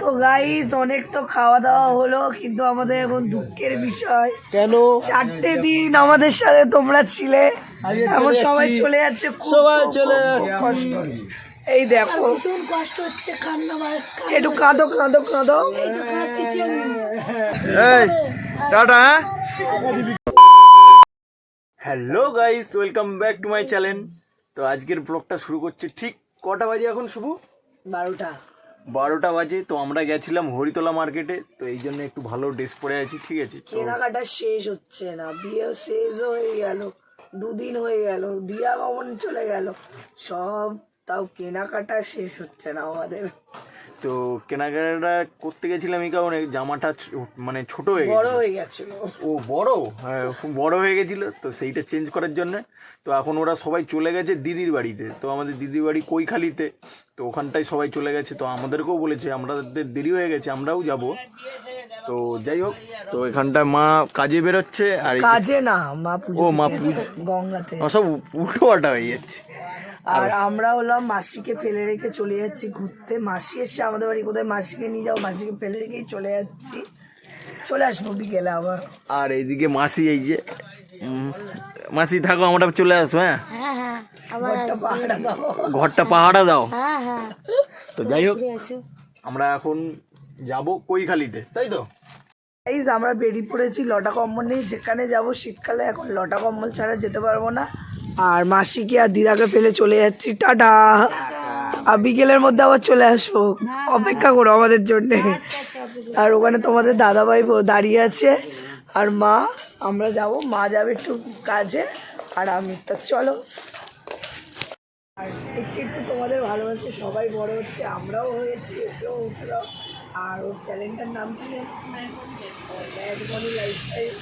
তো গাইস অনেক তো খাওয়া দাওয়া হলো কিন্তু আমাদের এখন দুঃখের বিষয়। কেন? চারটে দিন আমাদের সাথে তোমরা ছিলে। এখন সবাই চলে যাচ্ছে সবাই চলে যাচ্ছি। এই দেখো। ভীষণ কষ্ট হচ্ছে কান্না একটু কাঁদো কাঁদো কাঁদো। এই তো কাঁদতেছি আমি এই tata. Hello guys welcome back to my channel তো আজকের ব্লগটা শুরু করছি ঠিক কটা বাজে এখন শুভ? বারোটা। বারোটা বাজে, তো আমরা গেছিলাম হরিতলা মার্কেটে তো এই জন্য একটু ভালো ড্রেস পরে আছি, ঠিক আছে? কেনাকাটা শেষ হচ্ছে না, বিয়ে শেষ হয়ে গেল, দুদিন হয়ে গেল দিয়া গমন চলে গেল, সব তাও কেনাকাটা শেষ হচ্ছে না আমাদের। তো কেনাকাটা করতে গেছিলাম এই কারণে জামাটা মানে ছোট হয়ে বড় হয়ে গেছিল। ও বড়? হ্যাঁ খুব বড় হয়ে গেছিল তো সেইটা চেঞ্জ করার জন্য। তো এখন ওরা সবাই চলে গেছে দিদির বাড়িতে। তো আমাদের দিদির বাড়ি কৈখালিতে। তো ওখানটায় সবাই চলে গেছে। তো আমাদেরকেও বলেছে আমাদের দেরি হয়ে গেছে আমরাও যাব। তো যাই হোক তো এখানটায় মা কাজে বেরোচ্ছে আর কাজে না মা পুজো ও মা গঙ্গাতে। সব উল্টো পাল্টা হয়ে যাচ্ছে। আর আমরা হলাম মাসিকে ফেলে রেখে চলে যাচ্ছি ঘুরতে। মাসি এসছে আমাদের বাড়ি কোথায়? মাসিকে নিয়ে যাও মাসিকে ফেলে রেখেই চলে যাচ্ছি। চলে আসব বিকেলে আবার। আর এইদিকে মাসি এই যে মাসি থাকো আমরা চলে আসব হ্যাঁ? হ্যাঁ হ্যাঁ ঘরটা পাহাড়া দাও। হ্যাঁ হ্যাঁ। তো যাই হোক আমরা এখন যাব কৈখালিতে তাই তো? এই আমরা বেরিয়ে পড়েছি লটা কম্বল নিয়ে। যেখানে যাব শীতকালে এখন লটা কম্বল ছাড়া যেতে পারব না। আর মাসিকে আর দিদাকে ফেলে চলে যাচ্ছি। টাটা। আর বিকেলের মধ্যে আবার চলে আসব। অপেক্ষা করো আমাদের জন্যে। আর ওখানে তোমাদের দাদাভাই দাঁড়িয়ে আছে। আর মা, আমরা যাব। মা যাবে একটু কাজে, আর আমি তো চলো। আর একটু একটু তোমাদের ভালোবাসে। সবাই বড় হচ্ছে, আমরাও হয়েছি, ওকেও উঠল আর ওর চ্যানেলটার নাম কি ম্যাডমনি লাইফস্টাইল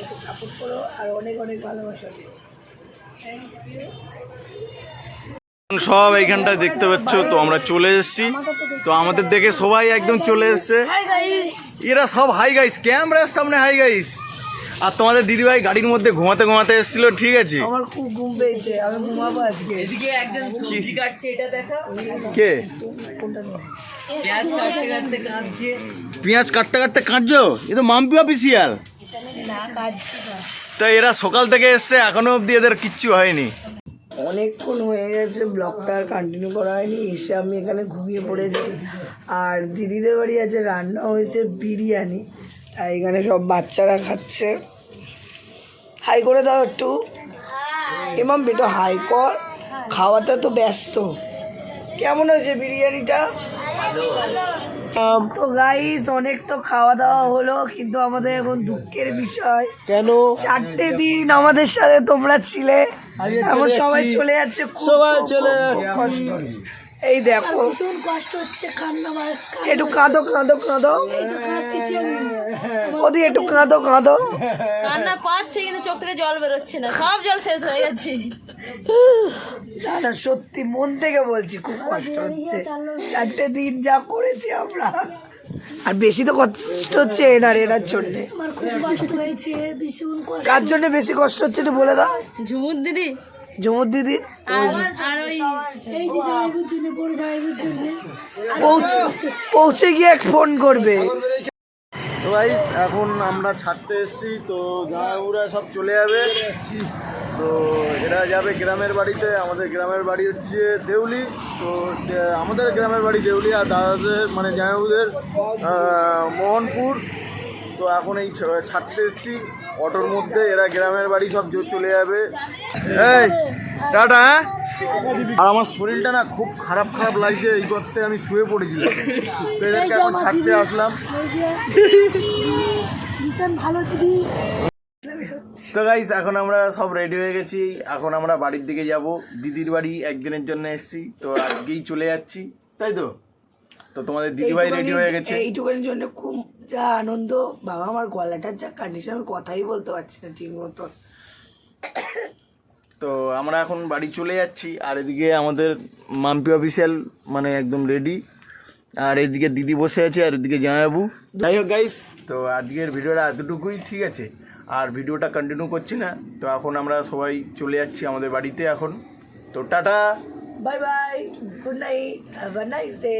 ওকে সাপোর্ট করো, আর অনেক অনেক ভালোবাসা দিও। সব এইখানটায় দেখতে পাচ্ছ তো আমরা চলে এসেছি। তো আমাদের দেখে সবাই একদম চলে এসছে। এরা সব হাই গাইস ক্যামেরার সামনে হাই গাইস আর তোমাদের দিদিভাই গাড়ির মধ্যে ঘুমাতে ঘুমাতে এসেছিল ঠিক আছে? আমার খুব ঘুম পেয়েছে আমি ঘুমাবো আজকে। কে? পেঁয়াজ কাটতে কাটতে কাঁদছো। এ তো মাম্পি অফিসিয়াল তো এরা সকাল থেকে এসছে এখনও অবধি এদের কিচ্ছু হয়নি। অনেকক্ষণ হয়ে গেছে ব্লগটা আর কন্টিনিউ করা হয়নি এসে আমি এখানে ঘুমিয়ে পড়েছি। আর দিদিদের বাড়ি আছে রান্না হয়েছে বিরিয়ানি তাই এখানে সব বাচ্চারা খাচ্ছে। হাই করে দাও একটু। এমাম বেটো হাই কর। খাওয়াতে তো ব্যস্ত। কেমন হয়েছে বিরিয়ানিটা? তো গাইস অনেক তো খাওয়া দাওয়া হলো কিন্তু আমাদের এখন দুঃখের বিষয়। কেন? চারটে দিন আমাদের সাথে তোমরা ছিলে। এখন সবাই চলে যাচ্ছে সবাই চলে যাচ্ছি। এই দেখো। ভীষণ কষ্ট হচ্ছে কান্না মার একটু কাঁদো কাঁদো কাঁদো। ওদি একটু কাঁদো কাঁদো। কান্না পাচ্ছে কিন্তু চোখ থেকে জল বেরোচ্ছে না। সব জল শেষ হয়ে গেছে। না না সত্যি মন থেকে বলছি খুব কষ্ট হচ্ছে। চারটে দিন যা করেছি আমরা। আর বেশি তো কষ্ট হচ্ছে এনার এনার জন্যে। আমার খুব কষ্ট হয়েছে ভীষণ কষ্ট। কার জন্য বেশি কষ্ট হচ্ছে একটু বলে দাও। ঝুমুর দিদি। জমুর দিদি? পৌঁছে পৌঁছে গিয়ে ফোন করবে। তো এখন আমরা ছাড়তে এসেছি তো জামাইবুরা সব চলে যাবে। তো এরা যাবে গ্রামের বাড়িতে আমাদের গ্রামের বাড়ি হচ্ছে দেউলি। তো আমাদের গ্রামের বাড়ি দেউলি আর দাদাদের মানে জামাইবুদের আহ, মোহনপুর। তো এখন এই ছাড়তে এসেছি। অটোর মধ্যে এরা গ্রামের বাড়ি সব চলে যাবে। এই টাটা হ্যাঁ? আর আমার শরীরটা না খুব খারাপ খারাপ লাগছে এই করতে আমি শুয়ে পড়েছিলাম এদেরকে এখন ছাড়তে আসলাম। ভীষণ ভালো দিদি। তো গাইস এখন আমরা সব রেডি হয়ে গেছি। এখন আমরা বাড়ির দিকে যাব। দিদির বাড়ি একদিনের জন্য এসেছি তো আজকেই চলে যাচ্ছি। তাই তো? তো তোমাদের দিদিভাই রেডি হয়ে গেছে। এইটুকুনের জন্য খুব যা আনন্দ। বাবা আমার গলাটার যা কন্ডিশন কথাই বলতে পারছি না ঠিক মতো তো আমরা এখন বাড়ি চলে যাচ্ছি আর এদিকে আমাদের মাম্পি অফিসিয়াল মানে একদম রেডি আর এদিকে দিদি বসে আছে আর এদিকে জামাইবাবু। যাই হোক গাইস তো আজকের ভিডিওটা এতটুকুই ঠিক আছে? আর ভিডিওটা কন্টিনিউ করছি না, তো এখন আমরা সবাই চলে যাচ্ছি আমাদের বাড়িতে এখন। তো tata! Bye bye good night have a nice day